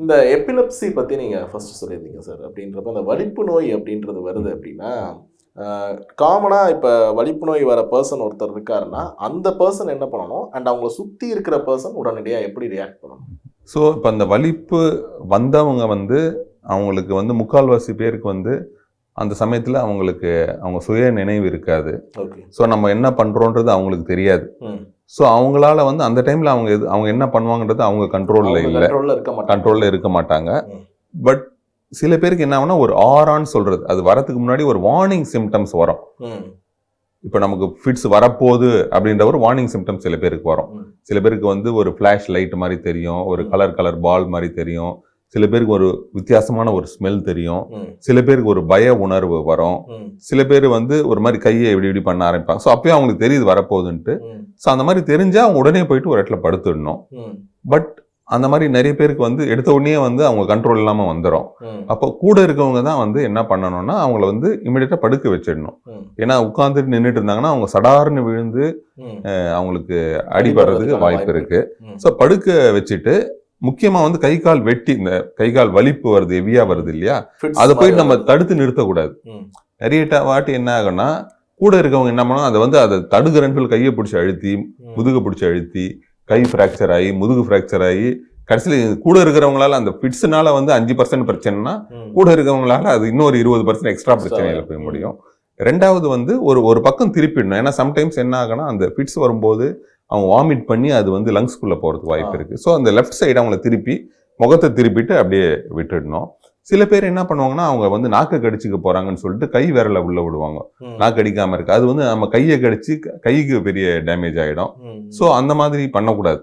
இந்த எபிலப்சி பற்றி நீங்கள் ஃபர்ஸ்ட் சொல்லியிருந்தீங்க சார் அப்படின்றப்ப அந்த வலிப்பு நோய் அப்படின்றது வருது அப்படின்னா காமனாக இப்போ வலிப்பு நோய் வர பர்சன் ஒருத்தர் இருக்காருன்னா அந்த பர்சன் என்ன பண்ணணும்? அண்ட் அவங்கள சுற்றி இருக்கிற பர்சன் உடனடியாக எப்படி ரியாக்ட் பண்ணணும்? ஸோ இப்போ அந்த வலிப்பு வந்தவங்க வந்து அவங்களுக்கு வந்து முக்கால்வாசி பேருக்கு வந்து அந்த சமயத்தில் அவங்களுக்கு அவங்க சுய நினைவு இருக்காது. ஓகே ஸோ நம்ம என்ன பண்ணுறோன்றது அவங்களுக்கு தெரியாது. ஸோ அவங்களால வந்து அந்த டைமில் அவங்க எது அவங்க என்ன பண்ணுவாங்கன்றது அவங்க கண்ட்ரோலில் இல்லை. கண்ட்ரோலில் இருக்க மாட்டாங்க. பட் சில பேருக்கு என்ன ஆகும்னா ஒரு ஆரான்னு சொல்றது. அது வரதுக்கு முன்னாடி ஒரு வார்னிங் சிம்டம்ஸ் வரும். இப்போ நமக்கு ஃபிட்ஸ் வரப்போகுது அப்படின்ற ஒரு வார்னிங் சிம்டம்ஸ் சில பேருக்கு வரும். சில பேருக்கு வந்து ஒரு ஃப்ளாஷ் லைட் மாதிரி தெரியும் ஒரு. கலர் கலர் பால் மாதிரி தெரியும். சில பேருக்கு ஒரு வித்தியாசமான ஒரு ஸ்மெல் தெரியும். சில பேருக்கு ஒரு பய உணர்வு வரும். சில பேர் வந்து ஒரு மாதிரி கையை இப்படி இப்படி பண்ண ஆரம்பிப்பாங்க. ஸோ அப்பயும் அவங்களுக்கு தெரியுது வரப்போகுதுன்ட்டு. ஸோ அந்த மாதிரி தெரிஞ்சா அவங்க உடனே போயிட்டு ஒரு இடத்துல படுத்துடணும். பட் அந்த மாதிரி நிறைய பேருக்கு வந்து எடுத்த உடனே வந்து அவங்க கண்ட்ரோல் இல்லாமல் வந்துடும் அப்போ கூட இருக்கவங்க தான் வந்து என்ன பண்ணணும்னா அவங்கள வந்து இமிடியட்டாக படுக்க வச்சிடணும். ஏன்னா உட்காந்துட்டு நின்றுட்டு இருந்தாங்கன்னா அவங்க சடார்னு விழுந்து அவங்களுக்கு அடிபடுறதுக்கு வாய்ப்பு இருக்கு. ம். ஸோ படுக்க வச்சுட்டு முக்கியமா வந்து கை கால் வெட்டி இந்த கை கால் வலிப்பு வருது ஹெவியா வருது இல்லையா அதை போயிட்டு மாதிரி நம்ம. தடுத்து நிறுத்தக்கூடாது. நிறைய வாட்டி என்ன ஆகும்னா கூட இருக்கவங்க என்ன பண்ணணும் அதை வந்து அதை தடுக்கிறேன்னு சொல்லி கையை பிடிச்சி அழுத்தி. முதுகு பிடிச்சி அழுத்தி கை ஃப்ராக்சர் ஆகி முதுகு ஃப்ராக்சர் ஆகி கடைசியில் கூட இருக்கிறவங்களால அந்த ஃபிட்ஸ்னால வந்து அஞ்சு பர்சன்ட் பிரச்சனைனா. கூட இருக்கவங்களால அது இன்னொரு இருபது பர்சன்ட் எக்ஸ்ட்ரா பிரச்சனையில போய் முடியும் ரெண்டாவது வந்து ஒரு ஒரு பக்கம் திருப்பிடணும் ஏன்னா சம்டைம்ஸ் என்ன ஆகும்னா அந்த ஃபிட்ஸ் வரும்போது அவங்க வாமிட் பண்ணி அது வந்து லங்ஸ்குள்ள போறதுக்கு வாய்ப்பு ஆ. இருக்கு ஸோ அந்த லெஃப்ட் சைடு அவங்கள திருப்பி முகத்தை திருப்பிட்டு அப்படியே விட்டுடணும் சில பேர் என்ன பண்ணுவாங்கன்னா அவங்க வந்து நாக்கு கடிச்சுக்க போறாங்கன்னு சொல்லிட்டு கை விரல உள்ள விடுவாங்க. நாக்கு கடிக்காம இருக்கு அது வந்து நம்ம கையை கடிச்சு கைக்கு பெரிய டேமேஜ் ஆயிடும் ம். ஸோ அந்த மாதிரி பண்ணக்கூடாது